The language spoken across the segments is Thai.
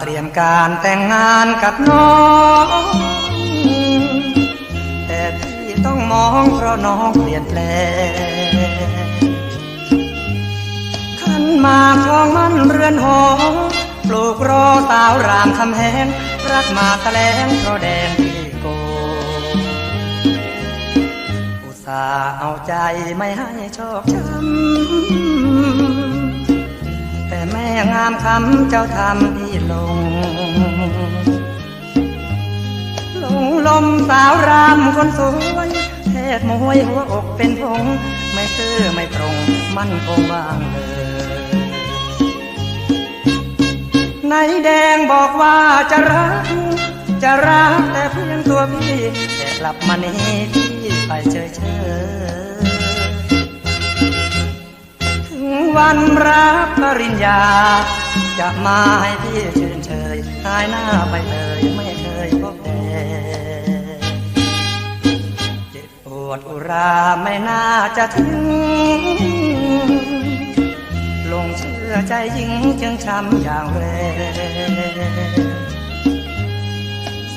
เตรียมการแต่งงานกับน้อง แต่พี่ต้องมองเพราะน้องเปลี่ยนแปลงขันมากทองมันเรือนหอปลูกรอสาวรามคำแหงรักมาแถลงเพราะแดงพี่โก อุตส่าห์เอาใจไม่ให้ชอกช้ำแต่แม่งามคำเจ้าทำพี่ลงาวรามคนสวยเทศมวยหัวอกเป็นพงไม่ซื่อไม่ตรง มันคงว่างเลยนายแดงบอกว่าจะรัก จะรักแต่เพียงตัวพี่แต่กลับมานี้พี่ไปเฉยเฉยถึงวันรับปริญญา จะมาให้พี่ชื่นเชยหายหน้าไปเลยไม่เคยพบแด ราไม่น่าจะถึง ลงเชื่อใจยิ่งจึงช้ำอย่างแรง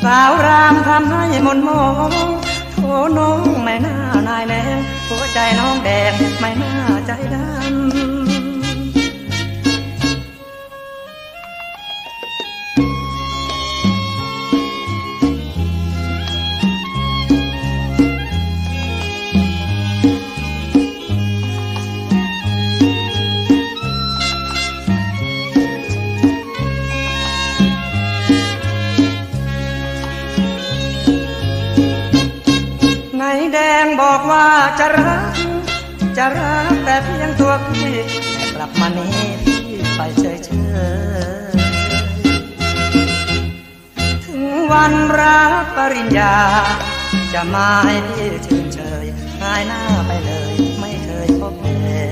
สาวรามทำให้มนมองโถน้องไม่น่านายแนงหัวใจน้องแดงไม่น่าใจดำ ว่าจะรัก จะรักแต่เพียงตัวพี่ กลับมานี้พี่ไปเฉยเฉยถึงวันรับปริญญา จะมาให้พี่ชื่นเชยหายหน้าไปเลย ไม่เคยพบแน่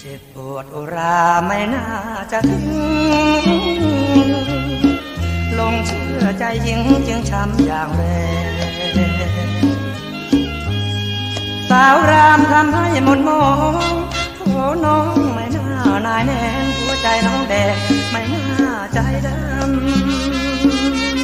เจ็บปวดอุราไม่น่าจะถึง งเชื่อใจยิ่งจึงช้ำอย่างแรงสาวรามทำให้หมดมองโถน้องไม่น่านายแน่นหัวใจน้องแดงไม่น่าใจดำ